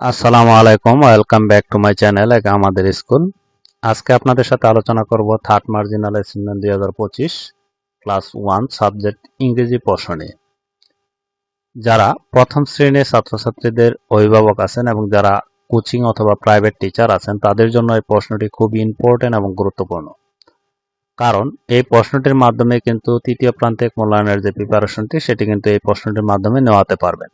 আসসালামু আলাইকুম, welcome back to my channel, এক আমাদের স্কুল। আজকে আপনাদের সাথে আলোচনা করব থার্ড মার্জিনাল অ্যাসাইনমেন্ট দুই হাজার পঁচিশ, ক্লাস ওয়ান, সাবজেক্ট ইংরেজি প্রশ্ন যারা প্রথম শ্রেণির ছাত্রছাত্রীদের অভিভাবক আছেন এবং যারা কোচিং অথবা প্রাইভেট টিচার আছেন, তাদের জন্য এই প্রশ্নটি খুব ইম্পর্টেন্ট এবং গুরুত্বপূর্ণ। কারণ এই প্রশ্নটির মাধ্যমে কিন্তু তৃতীয় প্রান্তিক মূল্যায়নের যে প্রিপারেশনটি সেটি কিন্তু এই প্রশ্নটির মাধ্যমে নেওয়াতে পারবেন।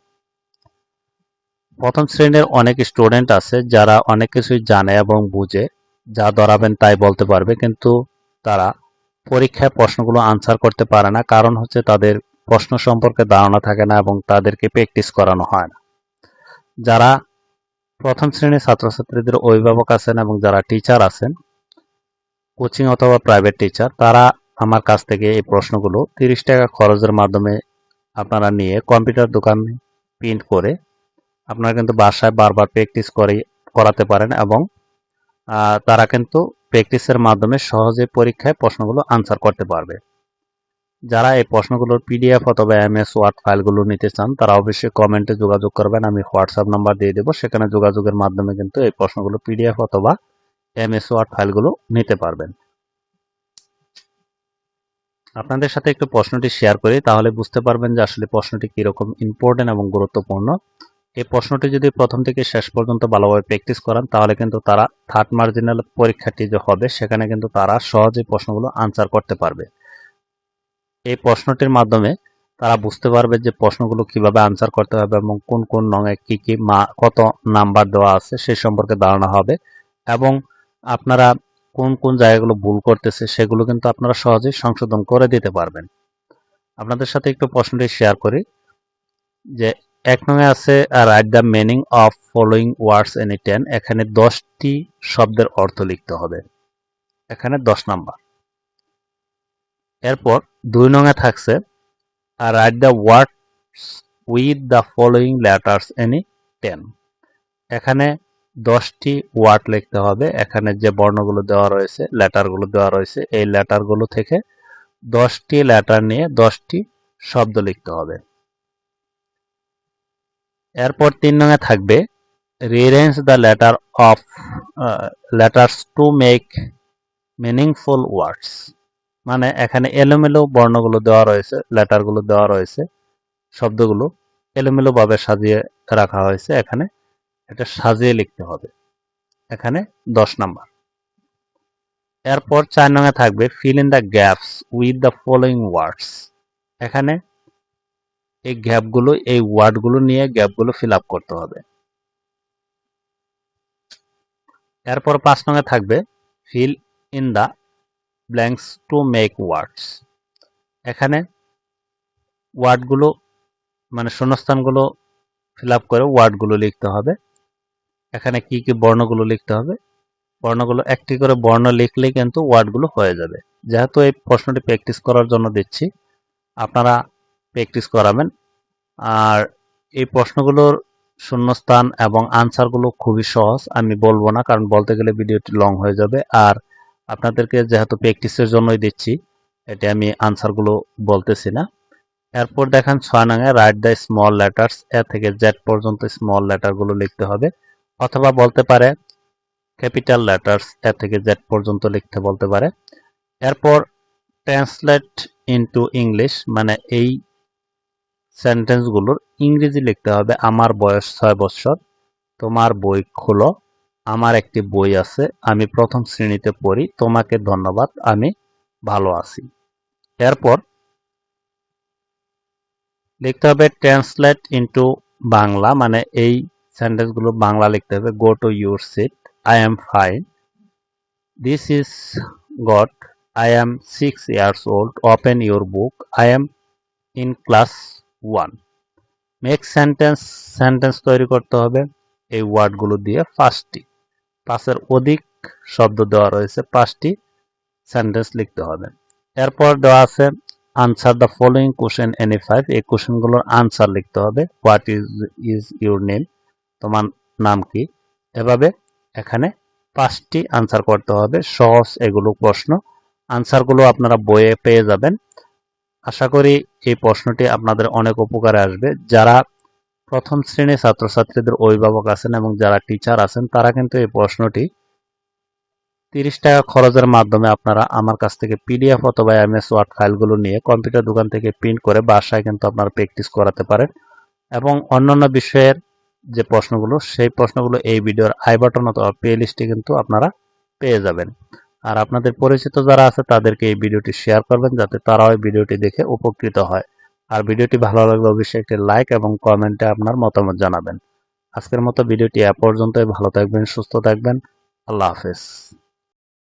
প্রথম শ্রেণির অনেক স্টুডেন্ট আছে যারা অনেক কিছুই জানে এবং বুঝে, যা ধরাবেন তাই বলতে পারবে, কিন্তু তারা পরীক্ষায় প্রশ্নগুলো আনসার করতে পারে না। কারণ হচ্ছে তাদের প্রশ্ন সম্পর্কে ধারণা থাকে না এবং তাদেরকে প্র্যাকটিস করানো হয় না। যারা প্রথম শ্রেণির ছাত্রছাত্রীদের অভিভাবক আছেন এবং যারা টিচার আছেন কোচিং অথবা প্রাইভেট টিচার তারা আমার কাছ থেকে এই প্রশ্নগুলো তিরিশ টাকা খরচের মাধ্যমে আপনারা নিয়ে কম্পিউটার দোকানে প্রিন্ট করে আপনারা কিন্তু বাসায় বারবার প্র্যাকটিস করে, করাতে পারেন এবং তারা কিন্তু প্র্যাকটিসের মাধ্যমে সহজে পরীক্ষায় প্রশ্নগুলো আনসার করতে পারবে। যারা এই প্রশ্নগুলোর পিডিএফ অথবা এম এস ওয়ার্ড ফাইলগুলো নিতে চান, তারা অবশ্যই কমেন্টে যোগাযোগ করবেন, আমি হোয়াটসঅ্যাপ নাম্বার দিয়ে দেবো, সেখানে যোগাযোগের মাধ্যমে কিন্তু এই প্রশ্নগুলো পিডিএফ অথবা এম এস ওয়ার্ড ফাইলগুলো নিতে পারবেন। আপনাদের সাথে একটু প্রশ্নটি শেয়ার করি, তাহলে বুঝতে পারবেন যে আসলে প্রশ্নটি কীরকম ইম্পর্টেন্ট এবং গুরুত্বপূর্ণ। এই প্রশ্নটি যদি প্রথম থেকে শেষ পর্যন্ত ভালোভাবে প্র্যাকটিস করান, তাহলে কিন্তু তারা থার্ড মার্জিনাল পরীক্ষাটি যে হবে, সেখানে কিন্তু তারা সহজে প্রশ্নগুলো আনসার করতে পারবে। এই প্রশ্নটির মাধ্যমে তারা বুঝতে পারবে যে প্রশ্নগুলো কীভাবে আনসার করতে হবে এবং কোন কোন নঙে কি কি মা, কত নাম্বার দেওয়া আছে সেই সম্পর্কে ধারণা হবে এবং আপনারা কোন কোন জায়গাগুলো ভুল করতেছে, সেগুলো কিন্তু আপনারা সহজেই সংশোধন করে দিতে পারবেন। আপনাদের সাথে একটু প্রশ্নটি শেয়ার করি যে এক নঙে আছে write the meaning of following words any ten এখানে দশটি শব্দের অর্থ লিখতে হবে। এখানে দশ নাম্বার। এরপর দুই নঙে থাকছে আর write the words with the following letters any ten এখানে দশটি ওয়ার্ড লিখতে হবে। এখানে যে বর্ণগুলো দেওয়া রয়েছে, লেটারগুলো দেওয়া রয়েছে, এই লেটারগুলো থেকে দশটি লেটার নিয়ে দশটি শব্দ লিখতে হবে। এরপর তিন নঙে থাকবে। Rearrange the letter of letters to make meaningful words মানে এখানে এলোমেলো বর্ণগুলো দেওয়া রয়েছে লেটারগুলো দেওয়া রয়েছে, শব্দগুলো এলোমেলো ভাবে সাজিয়ে রাখা হয়েছে এখানে। এটা সাজিয়ে লিখতে হবে। এখানে দশ নাম্বার। এরপর চার নঙে থাকবে fill in the gaps with the following words এখানে এই গ্যাপগুলো, এই ওয়ার্ডগুলো নিয়ে গ্যাপগুলো ফিল আপ করতে হবে। এরপর পাঁচ নঙে থাকবে, fill in the blanks to make words. এখানে ওয়ার্ডগুলো মানে শূন্যস্থানগুলো ফিল আপ করে ওয়ার্ডগুলো লিখতে হবে। এখানে কি কি বর্ণগুলো লিখতে হবে? বর্ণগুলো, একটি করে বর্ণ লিখলেই কিন্তু ওয়ার্ডগুলো হয়ে যাবে। যেহেতু এই প্রশ্নটি প্র্যাকটিস করার জন্য দিচ্ছি, আপনারা প্র্যাকটিস করাবেন। আর এই প্রশ্নগুলোর শূন্যস্থান এবং আনসারগুলো খুবই সহজ, আমি বলব না, কারণ বলতে গেলে ভিডিওটি লং হয়ে যাবে। আর আপনাদেরকে যেহেতু প্র্যাকটিসের জন্যই দিচ্ছি এটা আমি আনসারগুলো বলতেছি না। এরপর দেখেন ছয় নঙে write the small letters A থেকে জেড পর্যন্ত স্মল লেটারগুলো লিখতে হবে। অথবা বলতে পারে ক্যাপিটাল লেটার্স এ থেকে জেড পর্যন্ত লিখতে বলতে পারে। এরপর ট্রান্সলেট ইনটু ইংলিশ মানে এই সেন্টেন্সগুলোর ইংরেজি লিখতে হবে, আমার বয়স ছয় বছর, তোমার বই খোলো, আমার একটি বই আছে, আমি প্রথম শ্রেণীতে পড়ি, তোমাকে ধন্যবাদ, আমি ভালো আছি। এরপর লিখতে হবে ট্রান্সলেট ইন্টু বাংলা মানে এই সেন্টেন্সগুলো বাংলা লিখতে হবে go to your seat I am fine this is God I am six years old open your book I am in class one make sentence sentence তৈরি করতে হবে এই ওয়ার্ডগুলো দিয়ে পাঁচটি। পাঁচের অধিক শব্দ দেওয়া রয়েছে, পাঁচটি সেন্টেন্স লিখতে হবে। এরপর দেওয়া আছে answer the following question any five এই কোশ্চেনগুলোর আনসার লিখতে হবে what is is your name তোমার নাম কি? এভাবে এখানে পাঁচটি আনসার করতে হবে, সহজ এগুলো প্রশ্ন। আনসারগুলো আপনারা বইয়ে পেয়ে যাবেন। আশা করি এই প্রশ্নটি আপনাদের অনেক উপকারে আসবে। যারা প্রথম শ্রেণির ছাত্রছাত্রীদের অভিভাবক আছেন এবং যারা টিচার আছেন, তারা কিন্তু এই প্রশ্নটি তিরিশ টাকা খরচের মাধ্যমে আপনারা আমার কাছ থেকে পিডিএফ অথবা এমএস ওয়ার্ড ফাইলগুলো নিয়ে কম্পিউটার দোকান থেকে প্রিন্ট করে বাসায় কিন্তু আপনারা প্র্যাকটিস করাতে পারেন এবং অন্যান্য বিষয়ের যে প্রশ্নগুলো, সেই প্রশ্নগুলো এই ভিডিওর আই বাটন অথবা প্লে লিস্টে কিন্তু আপনারা পেয়ে যাবেন। আর আপনাদের পরিচিত যারা আছে, তাদেরকে এই ভিডিওটি শেয়ার করবেন যাতে তারাও এই ভিডিওটি দেখে উপকৃত হয়। আর ভিডিওটি ভালো লাগলে অবশ্যই একটি লাইক এবং কমেন্টে আপনার মতামত জানাবেন। আজকের মতো ভিডিওটি এ পর্যন্তই। ভালো থাকবেন, সুস্থ থাকবেন। আল্লাহ হাফেজ।